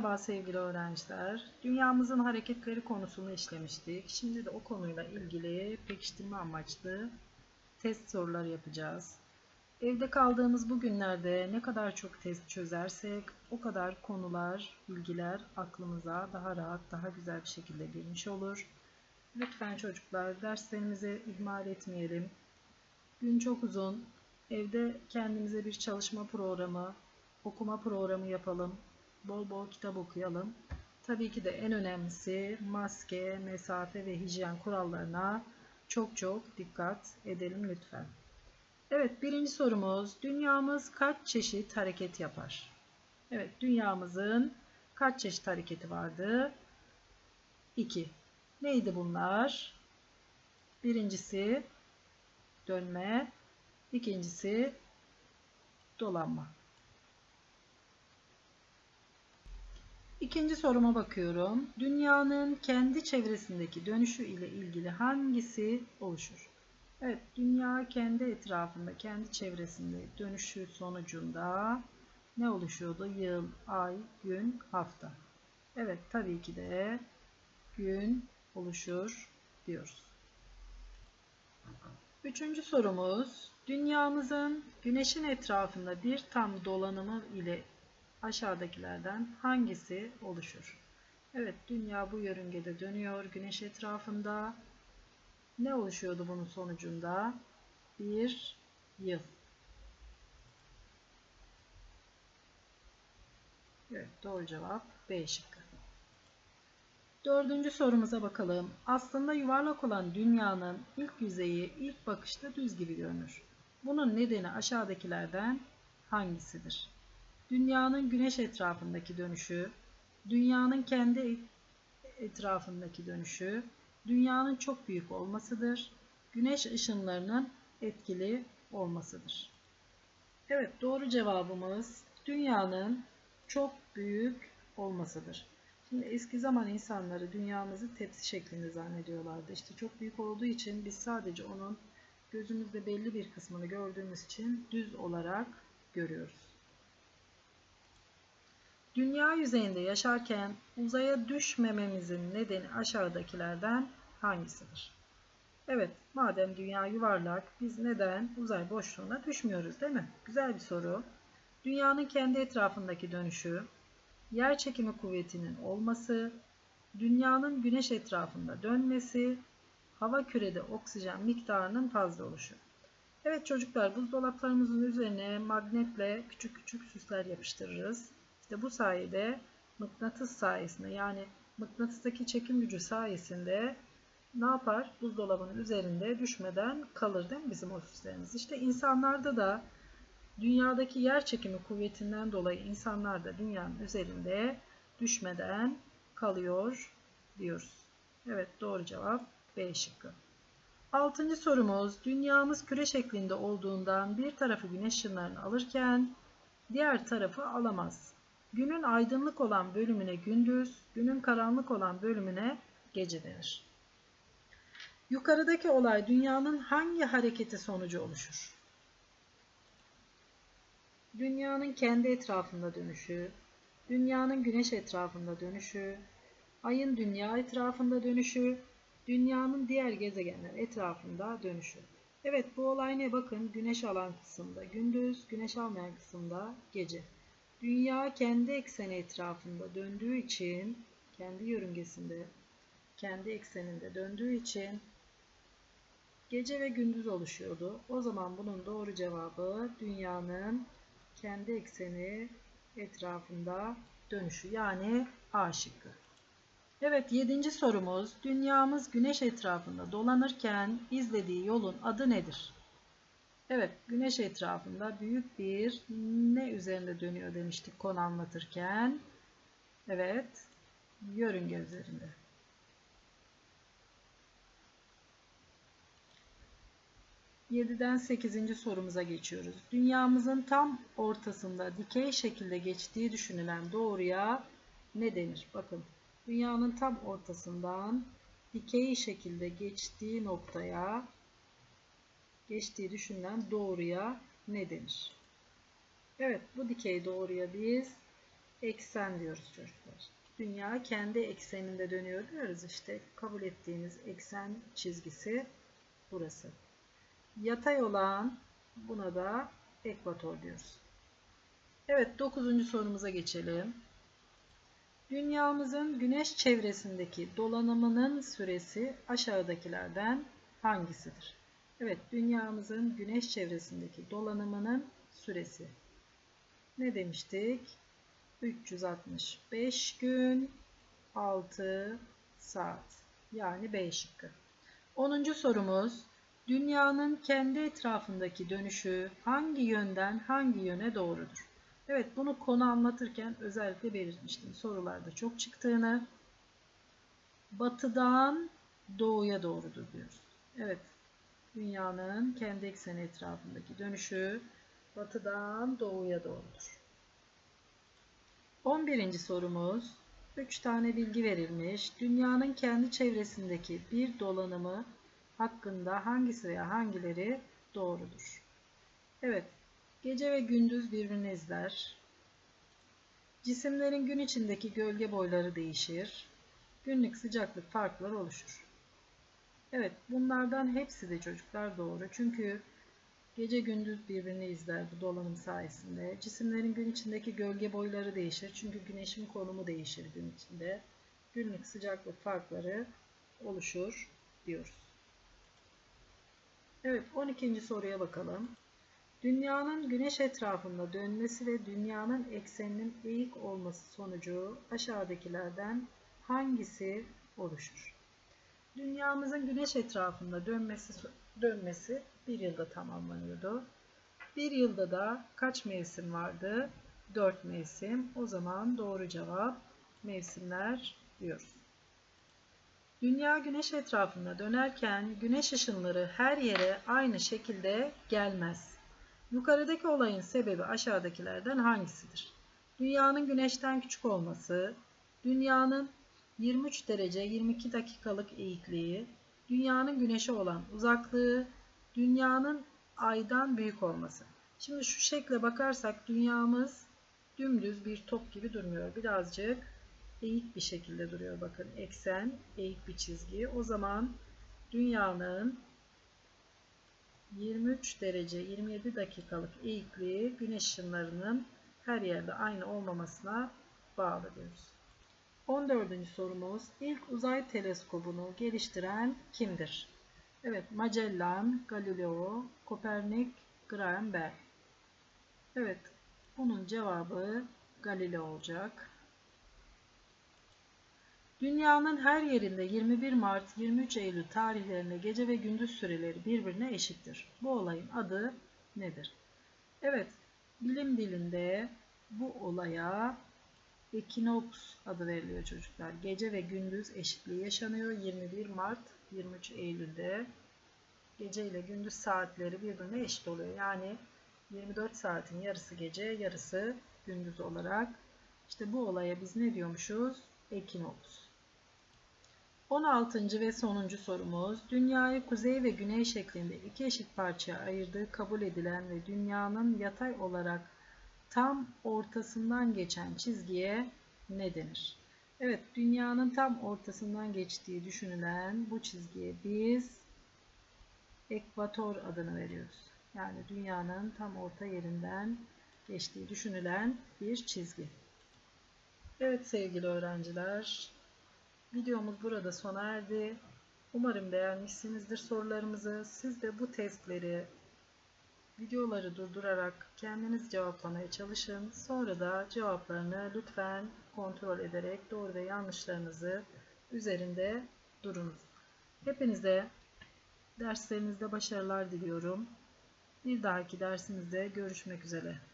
Merhaba sevgili öğrenciler. Dünyamızın hareketleri konusunu işlemiştik. Şimdi de o konuyla ilgili pekiştirme amaçlı test soruları yapacağız. Evde kaldığımız bu günlerde ne kadar çok test çözersek o kadar konular, bilgiler aklımıza daha rahat, daha güzel bir şekilde girmiş olur. Lütfen çocuklar derslerimizi ihmal etmeyelim. Gün çok uzun. Evde kendimize bir çalışma programı, okuma programı yapalım. Bol bol kitap okuyalım. Tabii ki de en önemlisi maske, mesafe ve hijyen kurallarına çok çok dikkat edelim lütfen. Evet birinci sorumuz dünyamız kaç çeşit hareket yapar? Evet dünyamızın kaç çeşit hareketi vardı? 2. Neydi bunlar? Birincisi dönme, ikincisi dolanma. İkinci soruma bakıyorum. Dünyanın kendi çevresindeki dönüşü ile ilgili hangisi oluşur? Evet, dünya kendi etrafında, kendi çevresinde dönüşü sonucunda ne oluşuyordu? Yıl, ay, gün, hafta. Evet, tabii ki de gün oluşur diyoruz. Üçüncü sorumuz, dünyamızın güneşin etrafında bir tam dolanımı ile aşağıdakilerden hangisi oluşur? Evet, dünya bu yörüngede dönüyor güneş etrafında. Ne oluşuyordu bunun sonucunda? Bir yıl. Evet, doğru cevap B şıkkı. Dördüncü sorumuza bakalım. Aslında yuvarlak olan dünyanın ilk yüzeyi ilk bakışta düz gibi görünür. Bunun nedeni aşağıdakilerden hangisidir? Dünyanın güneş etrafındaki dönüşü, dünyanın kendi etrafındaki dönüşü, dünyanın çok büyük olmasıdır. Güneş ışınlarının etkili olmasıdır. Evet doğru cevabımız dünyanın çok büyük olmasıdır. Şimdi eski zaman insanları dünyamızı tepsi şeklinde zannediyorlardı. İşte çok büyük olduğu için biz sadece onun gözümüzde belli bir kısmını gördüğümüz için düz olarak görüyoruz. Dünya yüzeyinde yaşarken uzaya düşmememizin nedeni aşağıdakilerden hangisidir? Evet, madem dünya yuvarlak, biz neden uzay boşluğuna düşmüyoruz değil mi? Güzel bir soru. Dünyanın kendi etrafındaki dönüşü, yer çekimi kuvvetinin olması, dünyanın güneş etrafında dönmesi, hava kürede oksijen miktarının fazla oluşu. Evet çocuklar buzdolaplarımızın üzerine magnetle küçük küçük süsler yapıştırırız. İşte bu sayede mıknatıs sayesinde yani mıknatıstaki çekim gücü sayesinde ne yapar? Buzdolabının üzerinde düşmeden kalır değil mi bizim o süslerimiz? İşte insanlarda da dünyadaki yer çekimi kuvvetinden dolayı insanlar da dünyanın üzerinde düşmeden kalıyor diyoruz. Evet doğru cevap B şıkkı. Altıncı sorumuz dünyamız küre şeklinde olduğundan bir tarafı güneş ışınlarını alırken diğer tarafı alamaz. Günün aydınlık olan bölümüne gündüz, günün karanlık olan bölümüne gece denir. Yukarıdaki olay dünyanın hangi hareketi sonucu oluşur? Dünyanın kendi etrafında dönüşü, dünyanın güneş etrafında dönüşü, ayın dünya etrafında dönüşü, dünyanın diğer gezegenler etrafında dönüşü. Evet bu olay ne? Bakın güneş alan kısımda gündüz, güneş almayan kısımda gece. Dünya kendi ekseni etrafında döndüğü için, kendi yörüngesinde, kendi ekseninde döndüğü için gece ve gündüz oluşuyordu. O zaman bunun doğru cevabı dünyanın kendi ekseni etrafında dönüşü yani A şıkkı. Evet yedinci sorumuz dünyamız güneş etrafında dolanırken izlediği yolun adı nedir? Evet, güneş etrafında büyük bir ne üzerinde dönüyor demiştik konu anlatırken. Evet, yörünge üzerinde. Yediden sekizinci sorumuza geçiyoruz. Dünyamızın tam ortasında dikey şekilde geçtiği düşünülen doğruya ne denir? Bakın, dünyanın tam ortasından dikey şekilde geçtiği noktaya geçtiği düşünülen doğruya ne denir? Evet bu dikey doğruya biz eksen diyoruz çocuklar. Dünya kendi ekseninde dönüyor diyoruz işte. Kabul ettiğimiz eksen çizgisi burası. Yatay olan buna da ekvator diyoruz. Evet 9. sorumuza geçelim. Dünyamızın güneş çevresindeki dolanımının süresi aşağıdakilerden hangisidir? Evet, dünyamızın güneş çevresindeki dolanımının süresi. Ne demiştik? 365 gün 6 saat. Yani B şıkkı. 10. sorumuz Dünyanın kendi etrafındaki dönüşü hangi yönden hangi yöne doğrudur? Evet bunu konu anlatırken özellikle belirtmiştim. Sorularda çok çıktığını. Batıdan doğuya doğrudur diyoruz. Evet dünyanın kendi ekseni etrafındaki dönüşü batıdan doğuya doğrudur. 11. sorumuz 3 tane bilgi verilmiş. Dünyanın kendi çevresindeki bir dolanımı hakkında hangisi veya hangileri doğrudur? Evet, gece ve gündüz birbirini izler. Cisimlerin gün içindeki gölge boyları değişir. Günlük sıcaklık farkları oluşur. Evet, bunlardan hepsi de çocuklar doğru. Çünkü gece gündüz birbirini izler bu dolanım sayesinde. Cisimlerin gün içindeki gölge boyları değişir. Çünkü güneşin konumu değişir gün içinde. Günlük sıcaklık farkları oluşur diyoruz. Evet 12. soruya bakalım. Dünyanın güneş etrafında dönmesi ve dünyanın ekseninin eğik olması sonucu aşağıdakilerden hangisi oluşur? Dünyamızın güneş etrafında dönmesi, dönmesi bir yılda tamamlanıyordu. Bir yılda da kaç mevsim vardı? 4 mevsim. O zaman doğru cevap mevsimler diyoruz. Dünya güneş etrafında dönerken güneş ışınları her yere aynı şekilde gelmez. Yukarıdaki olayın sebebi aşağıdakilerden hangisidir? Dünyanın güneşten küçük olması, dünyanın 23 derece 22 dakikalık eğikliği, dünyanın güneşe olan uzaklığı, dünyanın aydan büyük olması. Şimdi şu şekle bakarsak dünyamız dümdüz bir top gibi durmuyor. Birazcık eğik bir şekilde duruyor. Bakın eksen, eğik bir çizgi. O zaman dünyanın 23 derece 27 dakikalık eğikliği güneş ışınlarının her yerde aynı olmamasına bağlı diyoruz. 14. sorumuz ilk uzay teleskobunu geliştiren kimdir? Evet Magellan, Galileo, Kopernik, Graham Bell. Evet bunun cevabı Galileo olacak. Dünyanın her yerinde 21 Mart 23 Eylül tarihlerinde gece ve gündüz süreleri birbirine eşittir. Bu olayın adı nedir? Evet, bilim dilinde bu olaya ekinoks adı veriliyor çocuklar. Gece ve gündüz eşitliği yaşanıyor 21 Mart 23 Eylül'de. Gece ile gündüz saatleri birbirine eşit oluyor. Yani 24 saatin yarısı gece, yarısı gündüz olarak. İşte bu olaya biz ne diyormuşuz? Ekinoks. 16. ve sonuncu sorumuz. Dünyayı kuzey ve güney şeklinde iki eşit parçaya ayırdığı kabul edilen ve dünyanın yatay olarak tam ortasından geçen çizgiye ne denir? Evet, dünyanın tam ortasından geçtiği düşünülen bu çizgiye biz ekvator adını veriyoruz. Yani dünyanın tam orta yerinden geçtiği düşünülen bir çizgi. Evet sevgili öğrenciler, Videomuz burada sona erdi. Umarım beğenmişsinizdir sorularımızı. Siz de bu testleri, videoları durdurarak kendiniz cevaplamaya çalışın. Sonra da cevaplarını lütfen kontrol ederek doğru ve yanlışlarınızı üzerinde durunuz. Hepinize derslerinizde başarılar diliyorum. Bir dahaki dersimizde görüşmek üzere.